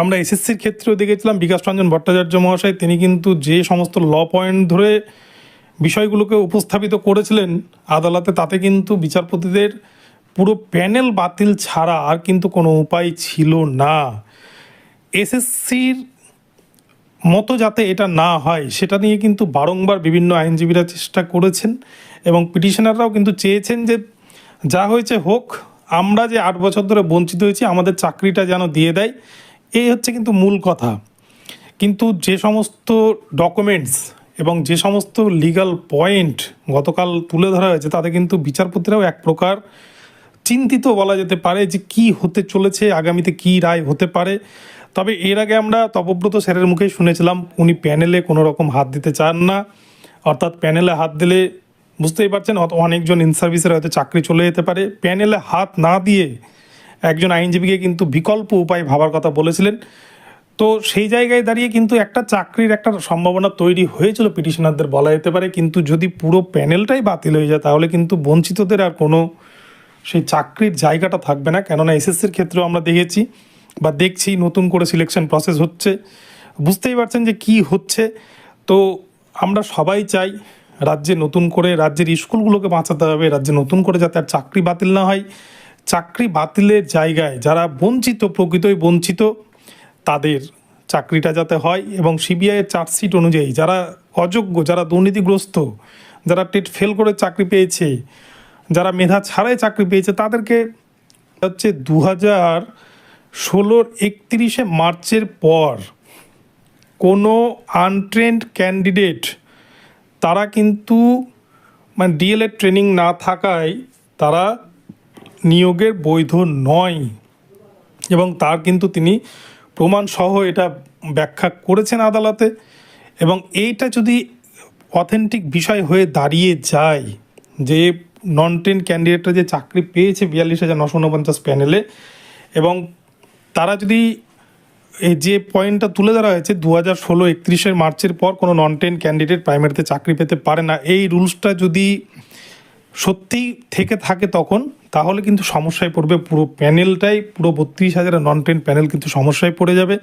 আমরা এসএসসির ক্ষেত্রেও দেখেছিলাম বিকাশ রঞ্জন ভট্টাচার্য মহাশয়, তিনি কিন্তু যে সমস্ত ল পয়েন্ট ধরে বিষয়গুলোকে উপস্থাপিত করেছিলেন আদালতে, তাতে কিন্তু বিচারপতিদের পুরো প্যানেল বাতিল ছাড়া আর কিন্তু কোনো উপায় ছিল না। এসএসসির মতো যাতে এটা না হয়, সেটা নিয়ে কিন্তু বারংবার বিভিন্ন আইনজীবীরা চেষ্টা করেছেন এবং পিটিশনাররাও কিন্তু চেয়েছেন যে যা হয়েছে হোক, আমরা যে আট বছর ধরে বঞ্চিত হয়েছি, আমাদের চাকরিটা যেন দিয়ে দেয়। এই হচ্ছে কিন্তু মূল কথা। কিন্তু যে সমস্ত ডকুমেন্টস এবং যে সমস্ত লিগ্যাল পয়েন্ট গতকাল তুলে ধরা হয়েছে, তাতে কিন্তু বিচারপতিরাও এক প্রকার চিন্তিত বলা যেতে পারে যে কি হতে চলেছে, আগামীতে কি রায় হতে পারে। তবে এর আগে আমরা তপব্রত স্যারের মুখেই শুনেছিলাম, উনি প্যানেলে কোনো রকম হাত দিতে চান না। অর্থাৎ প্যানেলে হাত দিলে বুঝতেই পারছেন অনেকজন ইন সার্ভিসের হয়তো চাকরি চলে যেতে পারে। প্যানেলে হাত না দিয়ে একজন আইনজীবীকে কিন্তু বিকল্প উপায় ভাবার কথা বলেছিলেন। তো সেই জায়গায় দাঁড়িয়ে কিন্তু একটা চাকরির একটা সম্ভাবনা তৈরি হয়েছিল পিটিশনারদের বলা যেতে পারে। কিন্তু যদি পুরো প্যানেলটাই বাতিল হয়ে যায়, তাহলে কিন্তু বঞ্চিতদের আর কোনো সেই চাকরির জায়গাটা থাকবে না। কেননা এসএসসির ক্ষেত্রেও আমরা দেখেছি বা দেখছি নতুন করে সিলেকশন প্রসেস হচ্ছে। বুঝতেই পারছেন যে কি হচ্ছে। তো আমরা সবাই চাই রাজ্যে নতুন করে, রাজ্যের স্কুলগুলোকে বাঁচাতে হবে, রাজ্যে নতুন করে যাতে আর চাকরি বাতিল না হয়। চাকরি বাতিলের জায়গায় যারা বঞ্চিত, প্রকৃতই বঞ্চিত, তাদের চাকরিটা যাতে হয় এবং সিবিআইয়ের চার্জশিট অনুযায়ী যারা অযোগ্য, যারা দুর্নীতিগ্রস্ত, যারা টেট ফেল করে চাকরি পেয়েছে, যারা মেধা ছাড়াই চাকরি পেয়েছে, তাদেরকে হচ্ছে দু হাজার ষোলোর একত্রিশে মার্চের পর কোনো আনট্রেন্ড ক্যান্ডিডেট তারা কিন্তু মানে ডিএলএড ট্রেনিং না থাকায় তারা নিয়োগের বৈধ নয়। এবং তার কিন্তু তিনি প্রমাণসহ এটা ব্যাখ্যা করেছেন আদালতে। এবং এইটা যদি অথেন্টিক বিষয় হয়ে দাঁড়িয়ে যায়, যে নন টেন ক্যান্ডিডেটরা যে চাকরি পেয়েছে বিয়াল্লিশ হাজার নশো উনপঞ্চাশ প্যানেলে এবং তারা যদি এই যে পয়েন্টটা তুলে ধরা হয়েছে দু হাজার ষোলো একত্রিশের মার্চের পর কোনো নন টেন ক্যান্ডিডেট প্রাইমারিতে চাকরি পেতে পারে না, এই রুলসটা যদি সত্যি থেকে থাকে তখন তাহলে কিন্তু সমস্যায় পড়বে পুরো প্যানেলটাই পুরো বত্রিশ হাজারের নন টেন প্যানেল কিন্তু সমস্যায় পড়ে যাবে।